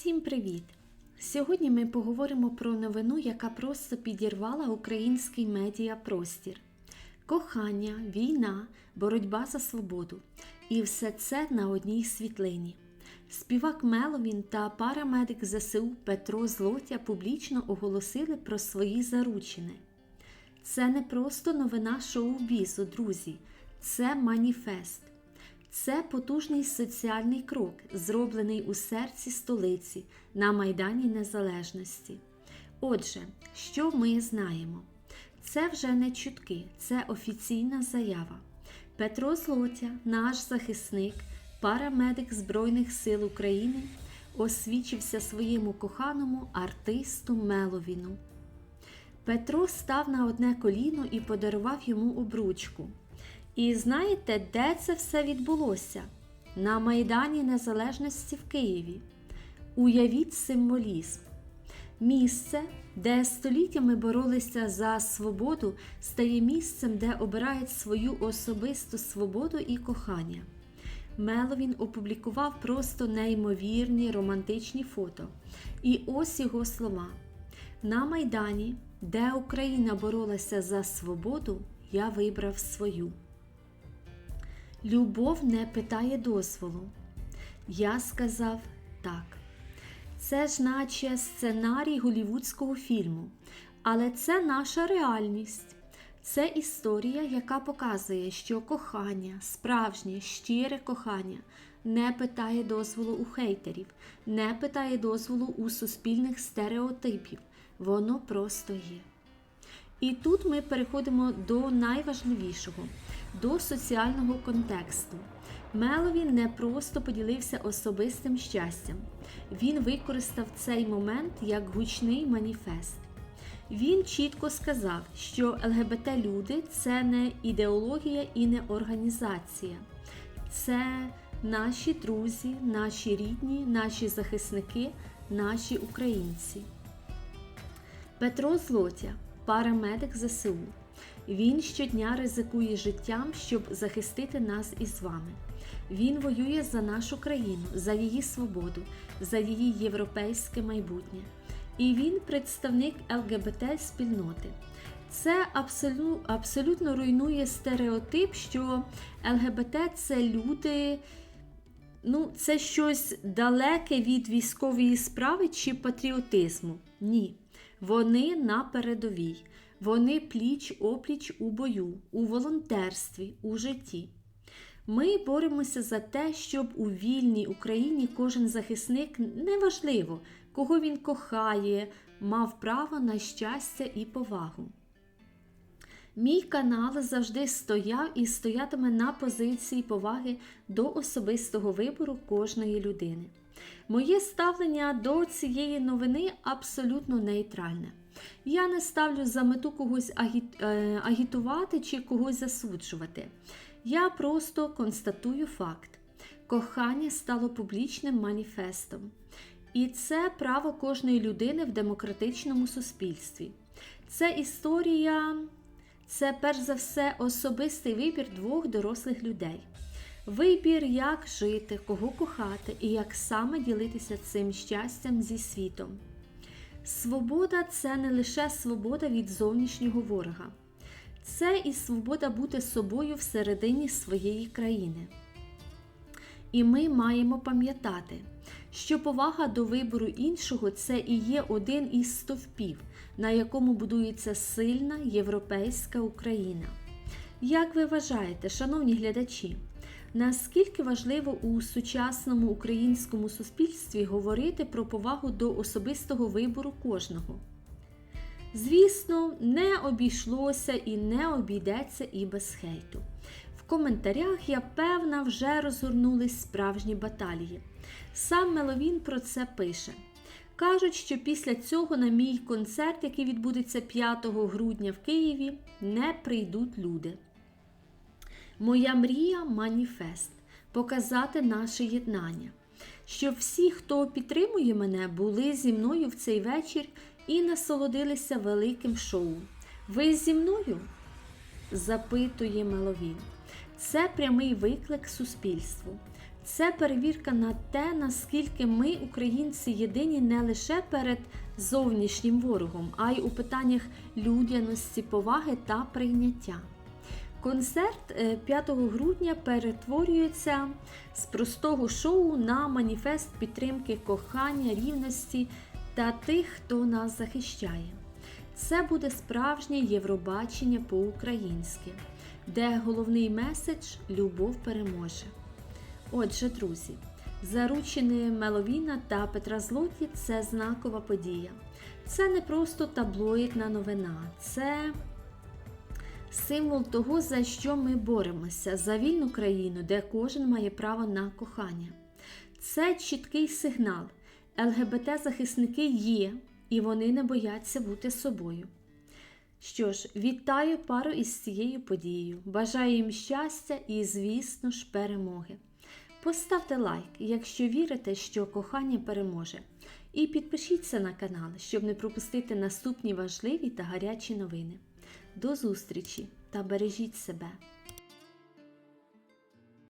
Всім привіт! Сьогодні ми поговоримо про новину, яка просто підірвала український медіапростір. Кохання, війна, боротьба за свободу. І все це на одній світлині. Співак Меловін та парамедик ЗСУ Петро Злотя публічно оголосили про свої заручини. Це не просто новина шоу-бізу, друзі, це маніфест. Це потужний соціальний крок, зроблений у серці столиці на Майдані Незалежності. Отже, що ми знаємо? Це вже не чутки, це офіційна заява. Петро Злотя, наш захисник, парамедик Збройних сил України, освічився своєму коханому артисту Меловіну. Петро став на одне коліно і подарував йому обручку. І знаєте, де це все відбулося? На Майдані Незалежності в Києві. Уявіть символізм. Місце, де століттями боролися за свободу, стає місцем, де обирають свою особисту свободу і кохання. Меловін опублікував просто неймовірні романтичні фото. І ось його слова. На Майдані, де Україна боролася за свободу, я вибрав свою. Любов не питає дозволу. Я сказав так. Це ж наче сценарій голівудського фільму, але це наша реальність. Це історія, яка показує, що кохання, справжнє, щире кохання не питає дозволу у хейтерів, не питає дозволу у суспільних стереотипів. Воно просто є. І тут ми переходимо до найважливішого до соціального контексту. Мелові не просто поділився особистим щастям, він використав цей момент як гучний маніфест. Він чітко сказав, що ЛГБТ-люди це не ідеологія і не організація, це наші друзі, наші рідні, наші захисники, наші українці. Петро Злотя, парамедик ЗСУ. Він щодня ризикує життям, щоб захистити нас із вами. Він воює за нашу країну, за її свободу, за її європейське майбутнє. І він представник ЛГБТ спільноти. Це абсолютно, руйнує стереотип, що ЛГБТ це люди, ну, це щось далеке від військової справи чи патріотизму. Ні. Вони на передовій. Вони пліч опліч у бою, у волонтерстві, у житті. Ми боремося за те, щоб у вільній Україні кожен захисник неважливо, кого він кохає, мав право на щастя і повагу. Мій канал завжди стояв і стоятиме на позиції поваги до особистого вибору кожної людини. Моє ставлення до цієї новини абсолютно нейтральне. Я не ставлю за мету когось агі... агітувати чи когось засуджувати. Я просто констатую факт: кохання стало публічним маніфестом. І це право кожної людини в демократичному суспільстві. Це історія, це перш за все особистий вибір двох дорослих людей. Вибір, як жити, кого кохати і як саме ділитися цим щастям зі світом. Свобода це не лише свобода від зовнішнього ворога, це і свобода бути собою всередині своєї країни. І ми маємо пам'ятати, що повага до вибору іншого це і є один із стовпів, на якому будується сильна європейська Україна. Як ви вважаєте, шановні глядачі? Наскільки важливо у сучасному українському суспільстві говорити про повагу до особистого вибору кожного? Звісно, не обійшлося і не обійдеться і без хейту. В коментарях, я певна, вже розгорнулись справжні баталії. Сам Меловін про це пише. Кажуть, що після цього на мій концерт, який відбудеться 5 грудня в Києві, не прийдуть люди. Моя мрія маніфест показати наше єднання, щоб всі, хто підтримує мене, були зі мною в цей вечір і насолодилися великим шоу. Ви зі мною? запитує Меловін. Це прямий виклик суспільству. Це перевірка на те, наскільки ми, українці, єдині не лише перед зовнішнім ворогом, а й у питаннях людяності, поваги та прийняття. Концерт е, 5 грудня перетворюється з простого шоу на маніфест підтримки кохання, рівності та тих, хто нас захищає. Це буде справжнє Євробачення по-українськи, де головний меседж любов переможе. Отже, друзі, заручені Меловіна та Петра Злоті це знакова подія. Це не просто таблоїдна новина, це символ того, за що ми боремося, за вільну країну, де кожен має право на кохання. Це чіткий сигнал. ЛГБТ-захисники є, і вони не бояться бути собою. Що ж, вітаю пару із цією подією. Бажаю їм щастя і, звісно ж, перемоги. Поставте лайк, якщо вірите, що кохання переможе. І підпишіться на канал, щоб не пропустити наступні важливі та гарячі новини. До зустрічі та бережіть себе!